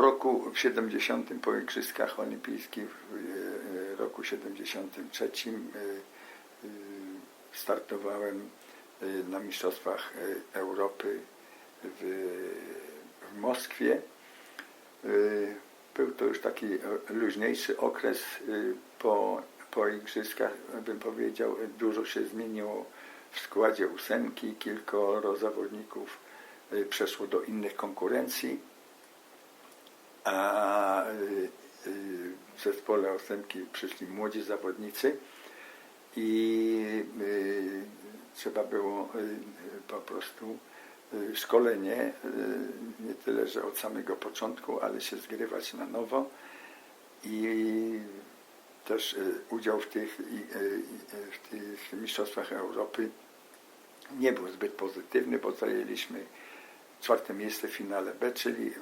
Po roku w 70 po Igrzyskach Olimpijskich w e, roku 73 e, e, startowałem e, na Mistrzostwach e, Europy w, w Moskwie. E, Był to już taki e, luźniejszy okres e, po, po Igrzyskach, bym powiedział. Dużo się zmieniło w składzie ósemki, kilkoro zawodników e, przeszło do innych konkurencji, a e, e, w zespole ósemki przyszli młodzi zawodnicy i e, trzeba było po prostu szkolenie, nie tyle, że od samego początku, ale się zgrywać na nowo i też udział w tych, w tych mistrzostwach Europy nie był zbyt pozytywny, bo zajęliśmy czwarte miejsce w finale B, czyli,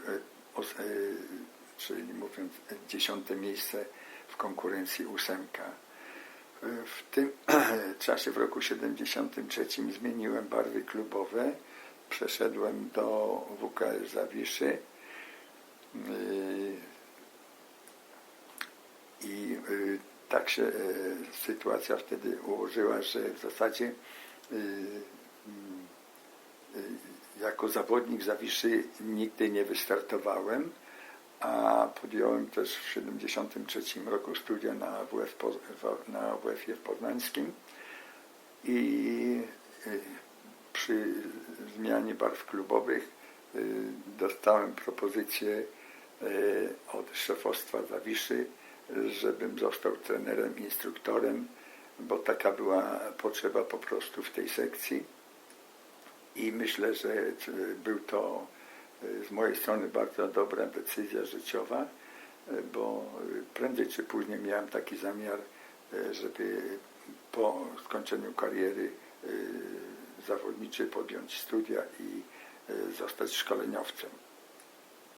czyli mówiąc dziesiąte miejsce w konkurencji ósemka. E, W tym czasie, w roku 73 zmieniłem barwy klubowe, przeszedłem do WKS Zawiszy Yy, i y, tak się y, sytuacja wtedy ułożyła, że w zasadzie y, y, jako zawodnik Zawiszy nigdy nie wystartowałem, a podjąłem też w 73 roku studia na WF, na WF-ie w Poznańskim i y, przy zmianie barw klubowych y, dostałem propozycję y, od szefostwa Zawiszy, żebym został trenerem, instruktorem, bo taka była potrzeba po prostu w tej sekcji. I myślę, że był to y, z mojej strony bardzo dobra decyzja życiowa, y, bo y, prędzej czy później miałem taki zamiar, żeby po skończeniu kariery zawodniczej podjąć studia i zostać szkoleniowcem.